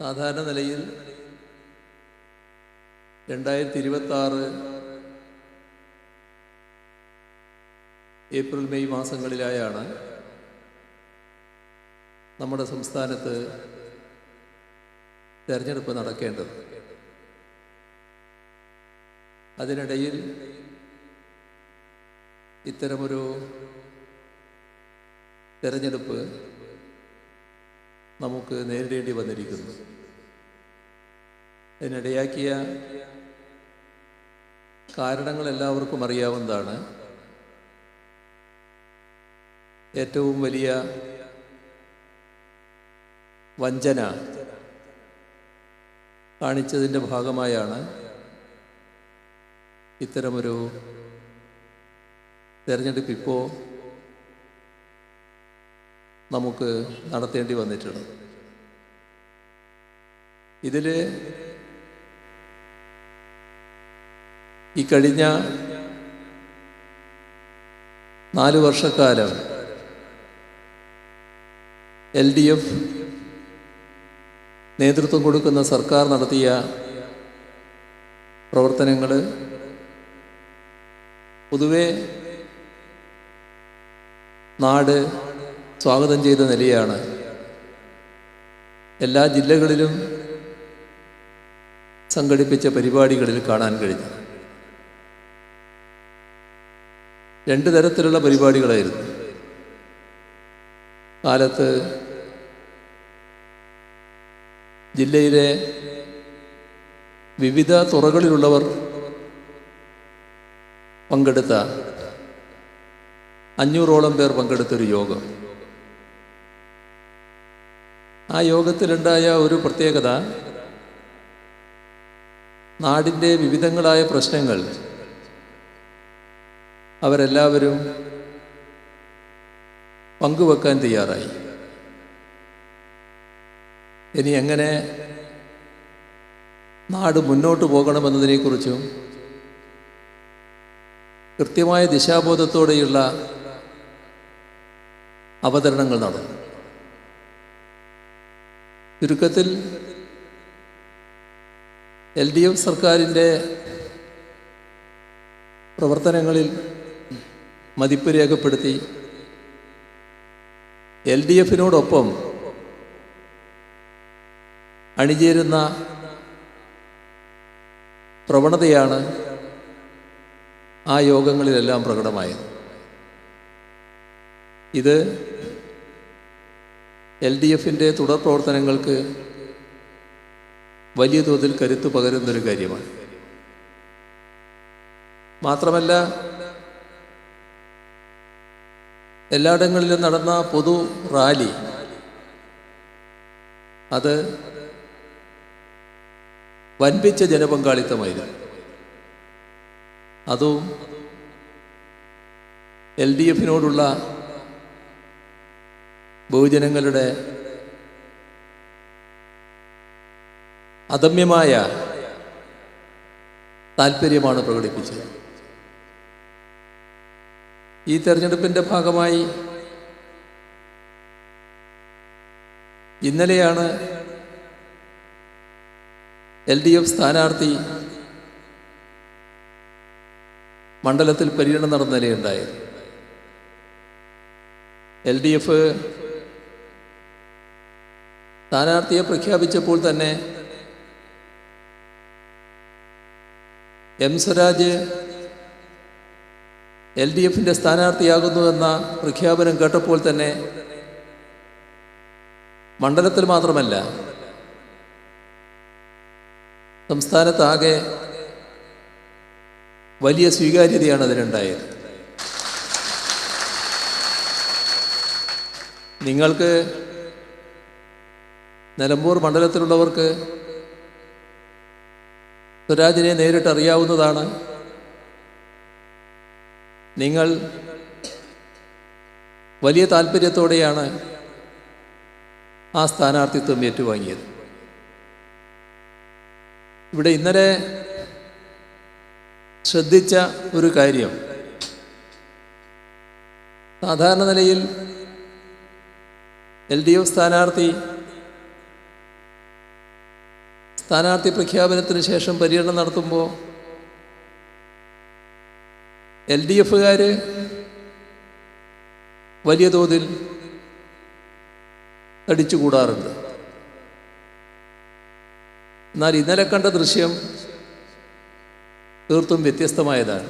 സാധാരണ നിലയിൽ രണ്ടായിരത്തി ഇരുപത്തി ആറ് ഏപ്രിൽ മെയ് മാസങ്ങളിലായാണ് നമ്മുടെ സംസ്ഥാനത്ത് തെരഞ്ഞെടുപ്പ് നടക്കേണ്ടത്. അതിനിടയിൽ ഇത്തരമൊരു തെരഞ്ഞെടുപ്പ് നമുക്ക് നേരിടേണ്ടി വന്നിരിക്കുന്നു. അതിനിടയാക്കിയ കാരണങ്ങൾ എല്ലാവർക്കും അറിയാവുന്നതാണ്. ഏറ്റവും വലിയ വഞ്ചന കാണിച്ചതിന്റെ ഭാഗമായാണ് ഇത്തരമൊരു തെരഞ്ഞെടുപ്പ് ഇപ്പോൾ നമുക്ക് നടത്തേണ്ടി വന്നിട്ടുള്ളത് ഇതിൽ ഈ കഴിഞ്ഞ നാല് വർഷക്കാലം എൽ ഡി എഫ് നേതൃത്വം കൊടുക്കുന്ന സർക്കാർ നടത്തിയ പ്രവർത്തനങ്ങൾ പൊതുവെ നാട് സ്വാഗതം ചെയ്ത നിലയാണ്. എല്ലാ ജില്ലകളിലും സംഘടിപ്പിച്ച പരിപാടികളിൽ കാണാൻ കഴിഞ്ഞു രണ്ട് തരത്തിലുള്ള പരിപാടികളായിരുന്നു. കാലത്ത് ജില്ലയിലെ വിവിധ തുറകളിലുള്ളവർ പങ്കെടുത്ത അഞ്ഞൂറോളം പേർ പങ്കെടുത്തൊരു യോഗം. ആ യോഗത്തിലുണ്ടായ ഒരു പ്രത്യേകത നാടിന്റെ വിവിധങ്ങളായ പ്രശ്നങ്ങൾ അവരെല്ലാവരും പങ്കുവെക്കാൻ തയ്യാറായി. ഇനി എങ്ങനെ നാട് മുന്നോട്ട് പോകണമെന്നതിനെക്കുറിച്ചും കൃത്യമായ ദിശാബോധത്തോടെയുള്ള അവതരണങ്ങൾ നടന്നു. ചുരുക്കത്തിൽ എൽ ഡി എഫ് സർക്കാരിന്റെ പ്രവർത്തനങ്ങളിൽ മതിപ്പ് രേഖപ്പെടുത്തി എൽ ഡി എഫിനോടൊപ്പം അണിചേരുന്ന പ്രവണതയാണ് ആ യോഗങ്ങളിലെല്ലാം പ്രകടമായത്. ഇത് എൽ ഡി എഫിന്റെ തുടർ പ്രവർത്തനങ്ങൾക്ക് വലിയ തോതിൽ കരുത്തു പകരുന്നൊരു കാര്യമാണ്. മാത്രമല്ല എല്ലായിടങ്ങളിലും നടന്ന പൊതു റാലി അത് വൻപിച്ച ജനപങ്കാളിത്തമായിരുന്നു. അതും എൽ ഡി എഫിനോടുള്ള ബഹുജനങ്ങളുടെ അദമ്യമായ താല്പര്യമാണ് പ്രകടിപ്പിച്ചത്. ഈ തെരഞ്ഞെടുപ്പിന്റെ ഭാഗമായി ഇന്നലെയാണ് എൽ ഡി എഫ് സ്ഥാനാർത്ഥി മണ്ഡലത്തിൽ പര്യടനം നടന്ന നിലയുണ്ടായത്. എൽ ഡി എഫ് സ്ഥാനാർത്ഥിയെ പ്രഖ്യാപിച്ചപ്പോൾ തന്നെ എം സ്വരാജ് എൽ ഡി എഫിന്റെ സ്ഥാനാർത്ഥിയാകുന്നുവെന്ന പ്രഖ്യാപനം കേട്ടപ്പോൾ തന്നെ മണ്ഡലത്തിൽ മാത്രമല്ല സംസ്ഥാനത്താകെ വലിയ സ്വീകാര്യതയാണ് അതിനുണ്ടായത്. നിങ്ങൾക്ക് നിലമ്പൂർ മണ്ഡലത്തിലുള്ളവർക്ക് സ്വരാജിനെ നേരിട്ട് അറിയാവുന്നതാണ് നിങ്ങൾ വലിയ താല്പര്യത്തോടെയാണ് ആ സ്ഥാനാർത്ഥിത്വം ഏറ്റുവാങ്ങിയത്. ഇവിടെ ഇന്നലെ ശ്രദ്ധിച്ച ഒരു കാര്യം. സാധാരണ നിലയിൽ എൽ ഡി എഫ് സ്ഥാനാർത്ഥി സ്ഥാനാർത്ഥി പ്രഖ്യാപനത്തിന് ശേഷം പര്യടനം നടത്തുമ്പോൾ എൽ ഡി എഫുകാർ വലിയ തോതിൽ തടിച്ചുകൂടാറുണ്ട്. എന്നാൽ ഇന്നലെ കണ്ട ദൃശ്യം തീർത്തും വ്യത്യസ്തമായതാണ്.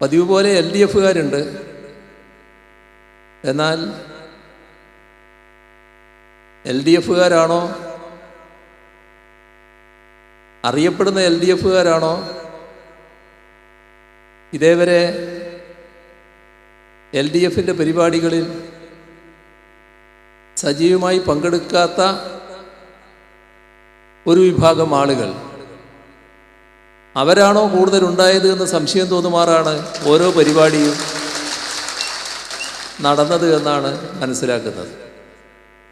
പതിവ് പോലെ എൽ ഡി എഫുകാരുണ്ട്. എന്നാൽ എൽ ഡി എഫുകാരാണോ? അറിയപ്പെടുന്ന എൽ ഡി എഫുകാരാണോ? ഇതേവരെ എൽ ഡി എഫിന്റെ പരിപാടികളിൽ സജീവമായി പങ്കെടുക്കാത്ത ഒരു വിഭാഗം ആളുകൾ. അവരാണോ കൂടുതലുണ്ടായത് എന്ന് സംശയം തോന്നുമാറാണ് ഓരോ പരിപാടിയും നടന്നത് എന്നാണ് മനസ്സിലാക്കുന്നത്.